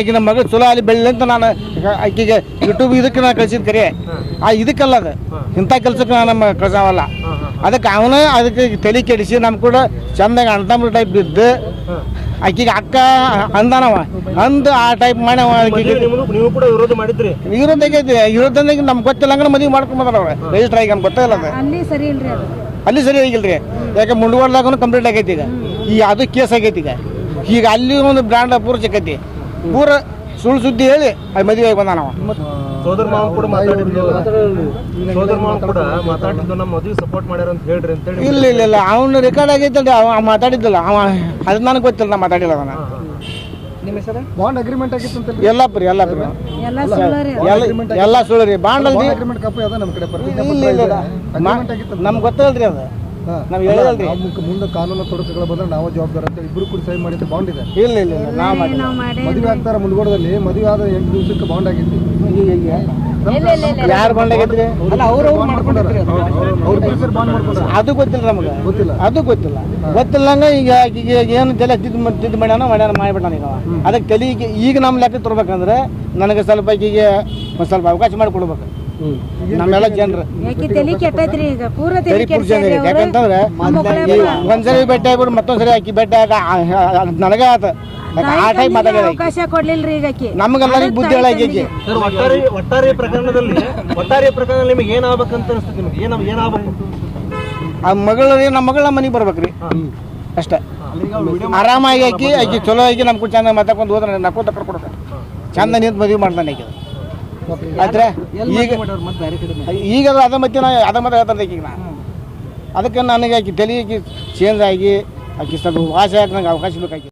ಆಕಿ ಮಗ ಮಗಳು ಚಲೋ ಅಲ್ಲಿ ಬೆಳ್ಳಿ ಅಂತ ನಾನು ಆಕಿಗೆ ಯೂಟ್ಯೂಬ್ ಇದಕ್ಕೆ ನಾನು ಕಳ್ಸಿದ್ ಕರೆ. ಆ ಇದಕ್ಕಲ್ಲ ಅದು. ಇಂಥ ಕೆಲ್ಸಕ್ಕೆ ನಾನು ನಮ್ಮ ಕಳ್ಸಾವಲ್ಲ. ಅದಕ್ಕೆ ಅವನ ಅದಕ್ಕೆ ತಲೆ ಕೆಡಿಸಿ ನಮ್ಮ ಕೂಡ ಚಂದಾಗ ಅಣ್ಣ ಟೈಪ್ ಬಿದ್ದು ಆಕಿಗೆ ಅಕ್ಕ ಅಂದಾನವ. ಅಂದು ಆ ಟೈಪ್ ಮಾಡಿ ಅವ ಆಕಿಗೆ. ನಿಮ್ಗೂ ನೀವು ಕೂಡ ವಿರೋಧ ಮಾಡಿದ್ರಿ? ನಮ್ಗೆ ಗೊತ್ತಿಲ್ಲ. ಹಂಗ ಮದುವೆ ಮಾಡ್ಕೊಂಬದಾರ ರೆಜಿಸ್ಟರ್ ರಿಜಿಸ್ಟರ್ ಆಗಿ ನಮ್ಗೆ ಗೊತ್ತಿಲ್ಲ ಅದು. ಅಲ್ಲಿ ಸರಿ ಆಗಿಲ್ರಿ. ಯಾಕೆ ಮುಂಡುವಾಡ್ದಾಗೂ ಕಂಪ್ಲೀಟ್ ಆಗೈತಿ ಈಗ. ಈ ಅದು ಕೇಸ್ ಆಗೈತಿ ಈಗ. ಈಗ ಅಲ್ಲಿ ಒಂದು ಬ್ರ್ಯಾಂಡ್ ಪೂರ್ ಸಿಕ್ಕೈತಿ. ಪೂರ ಸುಳ್ಳು ಸುದ್ದಿ ಹೇಳಿ ಅಲ್ಲಿ ಮದುವೆ ಆಗಿ ಬಂದಾನವ ಸೋದರ ಮಾವ ಕೂಡ ಮಾತಾಡಿದ್ರು ಸೋದರ ಮಾವ ಕೂಡ ಮಾತಾಡಿದ್ದು ನಮ್ಮ ಮದುವೆ ಸಪೋರ್ಟ್ ಮಾಡ್ಯಾರ ಅಂತ ಹೇಳ್ರಿ ಅಂತ ಹೇಳಿ. ಇಲ್ಲ ಇಲ್ಲ ಇಲ್ಲ. ಅವನು ರೆಕಾರ್ಡ್ ಆಗೈತಲ್ರಿ ಅವ ಅವ ಮಾತಾಡಿದ್ದಲ್ಲ. ಅವ ಅದು ನನಗೆ ಗೊತ್ತಿಲ್ಲ ನಾ ಮಾತಾಡಿಲ್ಲ ಅದನ್ನ. ಬಾಂಡ್ ಅಗ್ರಿಮೆಂಟ್ ಆಗಿತ್ತು ಅಂತ ಎಲ್ಲ ಪ್ರಿ ಎಲ್ಲ ಸುಳ್ಳು ರೀ. ಎಲ್ಲ ಸುಳ್ಳು ರೀ. ಬಾಂಡ್ ಅಗ್ರಿಮೆಂಟ್ ಕಪ್ಪು ಅದ ನಮ್ಮ ಕಡೆ ಪ್ರತಿಜ್ಞಾ ಇಲ್ಲ ಇಲ್ಲ ಇಲ್ಲ. ಅಗ್ರಿಮೆಂಟ್ ಆಗಿತ್ತು ನಮ್ಗೆ ಗೊತ್ತಲ್ರಿ ಅದು. ನಾವ್ ಹೇಳಿದಲ್ರಿ. ಮುಂದೆ- ಕಾನೂನು ತೊಡಕುಗಳು ಬಂದ್ರೆ ನಾವು ಜವಾಬ್ದಾರ ಅಂತ ಇಬ್ರು ಕೂಡ ಸಹಿ ಮಾಡಿದ್ದು ಬಾಂಡ್ ಇದೆ. ಇಲ್ಲ ಇಲ್ಲ ಇಲ್ಲ ನಾವು ಮಾಡಿ ಮದುವೆ ಆಗ್ತಾರ ಮುಂದ್ಗೋಡದಲ್ಲಿ ಮದುವೆ ಆದ ಎಂಟು ದಿವಸಕ್ಕೆ ಬಾಂಡ್ ಆಗೈತಿ ಯಾರು ಬಾಂಡ್ ಆಗೈತ್ರಿ ಅದು. ಅವ್ರ ಪೊಲೀಸರು ಬಾಂಡ್ ಅದು. ಗೊತ್ತಿಲ್ಲ ನಮಗೆ. ಗೊತ್ತಿಲ್ಲ. ಅದು ಗೊತ್ತಿಲ್ಲ. ಗೊತ್ತಿಲ್ಲಂಗ ಈಗ ಈಗ ಏನು ತಲೆ ತಿದ್ದು ತಿದ್ದು ಮಾಡ್ಯಾನ ಮಾಡ್ಯಾನ ಮಾಡಿಬಿಟ್ಟಾನ ಈಗ ಅದಕ್ಕೆ ತಲೆ ಈಗ ಈಗ ನಮ್ಮ ಲೆಕ್ಕ ತರ್ಬೇಕಂದ್ರೆ ನನಗೆ ಸ್ವಲ್ಪ ಈಗ ಒಂದು ಸ್ವಲ್ಪ ಅವಕಾಶ ಮಾಡಿಕೊಡ್ಬೇಕು. ನಮ್ಮೆಲ್ಲ ಜನರು. ಯಾಕಂತಂದ್ರೆ ಒಂದ್ಸರಿ ಬೆಟ್ಟ ಆಗ್ಬಿಟ್ಟು ಮತ್ತೊಂದ್ ಸರಿ ಆಕಿ ಭೇಟಿ ಆಗ ನನಗೆ ಆತ. ಆ ಟೈಪ್ ಅವಕಾಶ ಕೊಡ್ಲಿಲ್ರಿ ಈಗ ಆಕಿ ನಮಗೆಲ್ಲರಿಗೆ ಬುದ್ಧಿ ಹೇಳಾಕಿ ಸರ್ ಒಟ್ಟಾರೆ ಒಟ್ಟಾರೆ ಪ್ರಕರಣದಲ್ಲಿ ಒಟ್ಟಾರೆ ಪ್ರಕರಣದಲ್ಲಿ ನಿಮಗೆ ಏನಾಗ್ಬೇಕಂತ ಅನಿಸ್ತದೆ ನಿಮಗೆ? ಏನ ಏನಾಗಬೇಕು ಆ ಮಗಳು ರೀ ನಮ್ಮ ಮಗಳ ಮನೆಗೆ ಬರ್ಬೇಕ್ರಿ. ಅಷ್ಟೇ. ಆರಾಮಾಗಿ ಆಕಿ ಆಕಿ ಚಲೋ ಆಗಿ ನಮ್ಮ ಕೂಡ ಚಂದ ಮಾತಾಡ್ಕೊಂಡು ಹೋದ್ರೆ ನಕ್ಕೋತ ಕರ್ಕೊಡ್ತಾರೆ ಚಂದ ನಿಂತು ಮದುವೆ ಮಾಡ್ತಾನೆ ಆಕಿ ಆಯ್ತ್ರೆ ಈಗ ಈಗ ಅದು ಅದ ಮತ್ತೆ ನಾ ಅದ ಮತ್ತೆ ಹೇಳ್ತಾರೆ ಈಗ ನಾ. ಅದಕ್ಕೆ ನನಗೆ ಆಕಿ ತಲೆ ಆಕಿ ಚೇಂಜ್ ಆಗಿ ಆಕಿ ಸ್ವಲ್ಪ ವಾಸ ಹಾಕಿ ನಂಗೆ ಅವಕಾಶ ಬೇಕಾಗಿ